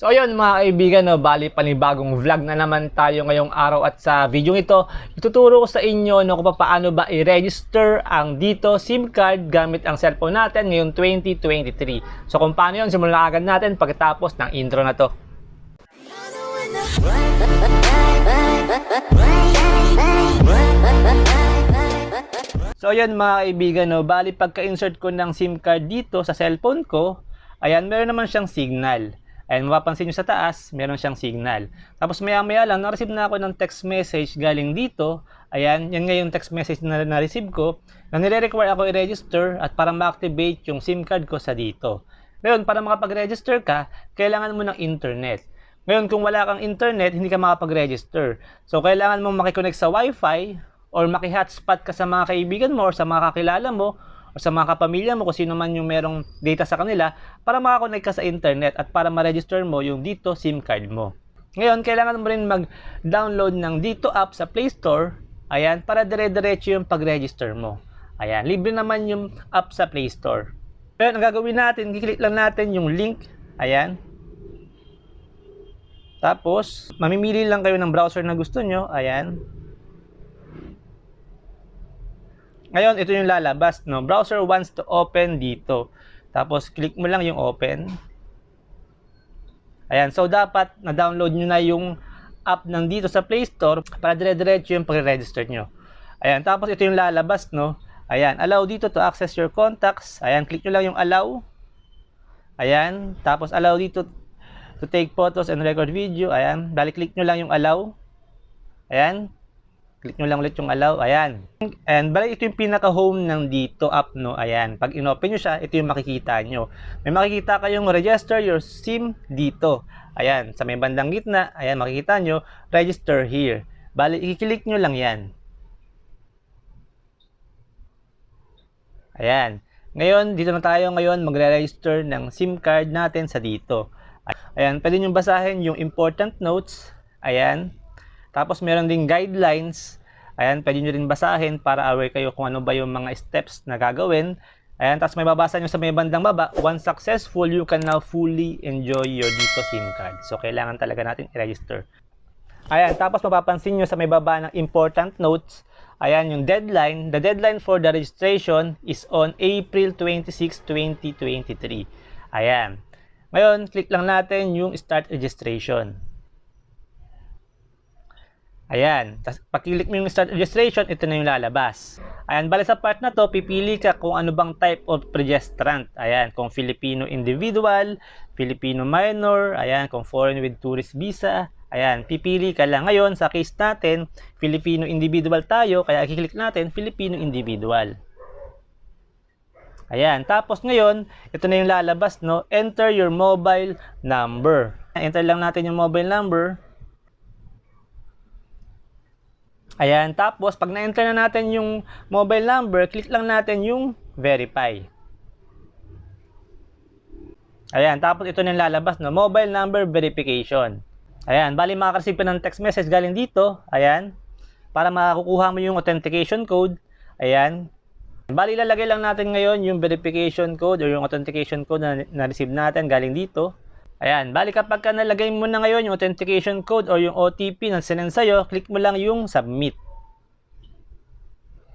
So ayun mga kaibigan, no, bali panibagong vlog na naman tayo ngayong araw at sa video ito, ituturo ko sa inyo no, kung paano ba i-register ang dito SIM card gamit ang cellphone natin ngayong 2023. So kung paano yun, simulan agad natin pagkatapos ng intro na to. So ayan mga kaibigan, no, bali pagka-insert ko ng SIM card dito sa cellphone ko, ayan, meron naman siyang signal. Ayan, mapapansin nyo sa taas, meron siyang signal. Tapos maya maya lang, na-receive na ako ng text message galing dito. Ayan, yan nga yung text message na na-receive ko, na nire-require ako i-register at para ma-activate yung SIM card ko sa dito. Ngayon, para makapag-register ka, kailangan mo ng internet. Ngayon, kung wala kang internet, hindi ka makapag-register. So, kailangan mo makiconnect sa Wi-Fi or maki-hotspot ka sa mga kaibigan mo or sa mga kakilala mo o sa mga kapamilya mo kung sino man yung merong data sa kanila para makakonect ka sa internet at para ma-register mo yung dito SIM card mo. Ngayon, kailangan mo rin mag-download ng dito app sa Play Store ayan, para dire-diretso yung pag-register mo. Ayan, libre naman yung app sa Play Store. Ngayon, ang gagawin natin, kiklik lang natin yung link. Ayan. Tapos, mamimili lang kayo ng browser na gusto nyo. Ayan. Ngayon, ito yung lalabas, no? Browser wants to open dito. Tapos, click mo lang yung open. Ayan, so dapat na-download nyo na yung app ng dito sa Play Store para dire-diretso yung pag-register nyo. Ayan, tapos ito yung lalabas, no? Ayan, allow dito to access your contacts. Ayan, click nyo lang yung allow. Ayan, tapos allow dito to take photos and record video. Ayan, balik click nyo lang yung allow. Ayan, Click nyo lang ulit yung allow. Ayan. And bali ito yung pinaka-home ng dito app, no? Ayan. Pag inopen nyo siya, ito yung makikita nyo. May makikita kayong register your SIM dito. Ayan. Sa may bandang gitna, ayan, makikita nyo, register here. Bali, i-click nyo lang yan. Ayan. Ngayon, dito na tayo ngayon magre-register ng SIM card natin sa dito. Ayan, pwede nyo basahin yung important notes. Ayan. Tapos meron ding guidelines. Ayan, pwede nyo rin basahin para aware kayo kung ano ba yung mga steps na gagawin. Ayan, tapos may babasa nyo sa may bandang baba, once successful, you can now fully enjoy your dito SIM card. So, kailangan talaga natin i-register. Ayan, tapos mapapansin nyo sa may baba ng important notes, ayan yung deadline. The deadline for the registration is on April 26, 2023. Ayan. Ngayon, click lang natin yung start registration. Ayan. Tapos, pag-click mo yung start registration, ito na yung lalabas. Ayan, bali sa part na to, pipili ka kung ano bang type of registrant. Ayan, kung Filipino individual, Filipino minor, ayan, kung foreign with tourist visa. Ayan, pipili ka lang. Ngayon, sa case natin, Filipino individual tayo, kaya i-click natin, Filipino individual. Ayan, tapos ngayon, ito na yung lalabas, no? Enter your mobile number. Enter lang natin yung mobile number. Ayan, tapos pag na-enter na natin yung mobile number, click lang natin yung verify. Ayan, tapos ito na lalabas, no? mobile number verification. Ayan, bali makaka-receive ka ng text message galing dito. Ayan, para makakukuha mo yung authentication code. Ayan, bali lalagay lang natin ngayon yung verification code or yung authentication code na na-receive natin galing dito. Ayan, bali kapag ka nalagay mo na ngayon yung authentication code or yung OTP na sinend sa'yo, click mo lang yung submit.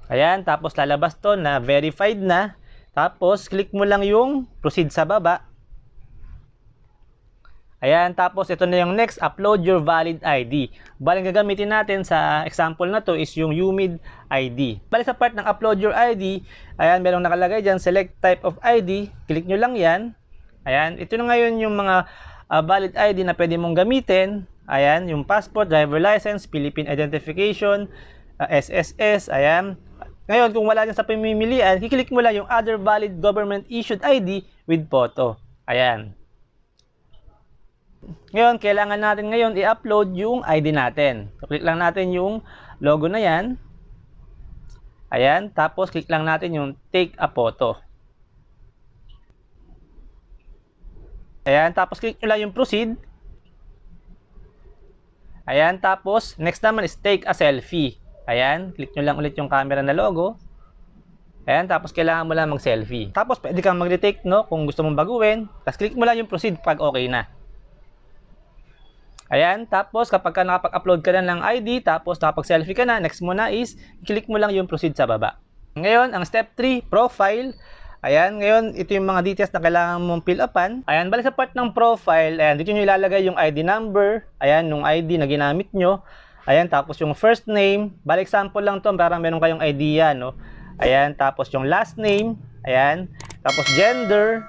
Ayan, tapos lalabas to na verified na. Tapos, click mo lang yung proceed sa baba. Ayan, tapos ito na yung next, upload your valid ID. Bali, gagamitin natin sa example na to is yung UMID ID. Bali, sa part ng upload your ID, ayan, merong nakalagay dyan, select type of ID. Click nyo lang yan. Ayan, ito na ngayon yung mga uh, valid ID na pwede mong gamitin. Ayan, yung passport, driver license, Philippine identification, uh, SSS, ayan. Ngayon, kung wala dyan sa pamimilian, kiklik mo lang yung other valid government issued ID with photo. Ayan. Ngayon, kailangan natin ngayon i-upload yung ID natin. So, click lang natin yung logo na yan. Ayan. Tapos, click lang natin yung take a photo. Ayan, tapos click nyo lang yung proceed. Ayan, tapos next naman is take a selfie. Ayan, click nyo lang ulit yung camera na logo. Ayan, tapos kailangan mo lang mag-selfie. Tapos pwede kang mag-retake, no, kung gusto mong baguhin. Tapos click mo lang yung proceed pag okay na. Ayan, tapos kapag ka nakapag-upload ka na ng ID, tapos nakapag-selfie ka na, next mo na is, click mo lang yung proceed sa baba. Ngayon, ang step 3, profile. Ayan, ngayon, ito yung mga details na kailangan mong fill upan. Ayan, bali sa part ng profile, ayan, dito nyo ilalagay yung ID number, ayan, yung ID na ginamit nyo. Ayan, tapos yung first name, bali example lang to, parang meron kayong idea, no? Ayan, tapos yung last name, ayan, tapos gender,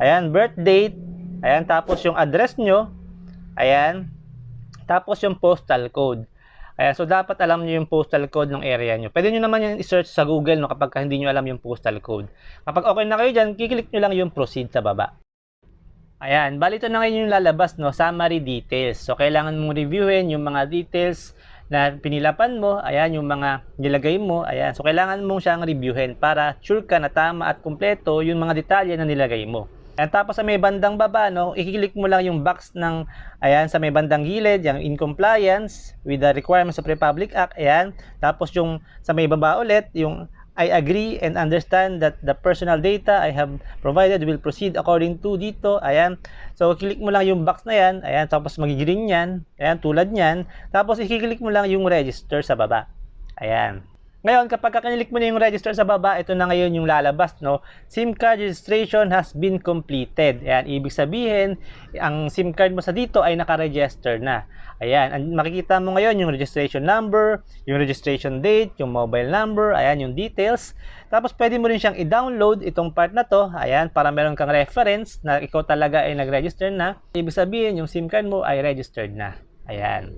ayan, birth date, ayan, tapos yung address nyo, ayan, tapos yung postal code. Ayan, so dapat alam niyo yung postal code ng area niyo. Pwede niyo naman yung i-search sa Google no kapag ka hindi niyo alam yung postal code. Kapag okay na kayo diyan, kiklik niyo lang yung proceed sa baba. Ayan, bali ito na ngayon yung lalabas no, summary details. So kailangan mong reviewin yung mga details na pinilapan mo, ayan yung mga nilagay mo, ayan. So kailangan mong siyang reviewin para sure ka na tama at kumpleto yung mga detalye na nilagay mo. And tapos sa may bandang baba, no, i-click mo lang yung box ng, ayan, sa may bandang gilid, yung in compliance with the requirements of Republic Act, ayan. Tapos yung sa may baba ulit, yung I agree and understand that the personal data I have provided will proceed according to dito, ayan. So, click mo lang yung box na yan, ayan, tapos magigreen yan, ayan, tulad yan. Tapos, i-click mo lang yung register sa baba. Ayan. Ngayon, kapag kakinilik mo na yung register sa baba, ito na ngayon yung lalabas, no? SIM card registration has been completed. Ayan, ibig sabihin, ang SIM card mo sa dito ay nakaregister na. Ayan, makikita mo ngayon yung registration number, yung registration date, yung mobile number, ayan yung details. Tapos pwede mo rin siyang i-download itong part na to, ayan, para meron kang reference na ikaw talaga ay nag-register na. Ibig sabihin, yung SIM card mo ay registered na. Ayan.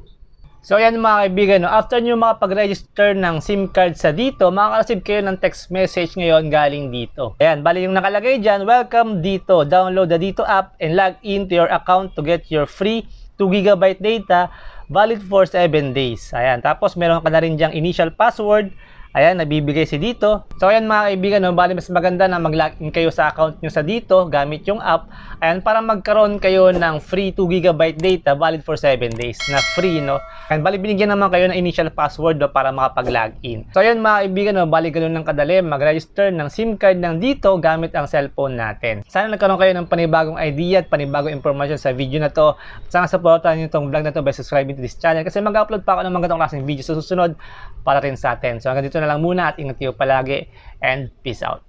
So ayan mga kaibigan, no? after nyo makapag-register ng SIM card sa dito, makaka-receive kayo ng text message ngayon galing dito. Ayan, bali yung nakalagay dyan, welcome dito. Download the Dito app and log into your account to get your free 2GB data valid for 7 days. Ayan, tapos meron ka na rin dyang initial password Ayan, nabibigay si dito. So ayan mga kaibigan, no, bali mas maganda na mag-login kayo sa account nyo sa dito gamit yung app. Ayan, para magkaroon kayo ng free 2GB data valid for 7 days na free, no. Ayan, bali binigyan naman kayo ng initial password no, para makapag-login. So ayan mga kaibigan, no, bali ganun ng kadali mag-register ng SIM card ng dito gamit ang cellphone natin. Sana nagkaroon kayo ng panibagong idea at panibagong information sa video na to. Sana supportan niyo itong vlog na to by subscribing to this channel kasi mag-upload pa ako ng mga ganitong klaseng video sa susunod para rin sa atin. So hanggang dito na lang muna at ingat kayo palagi and peace out.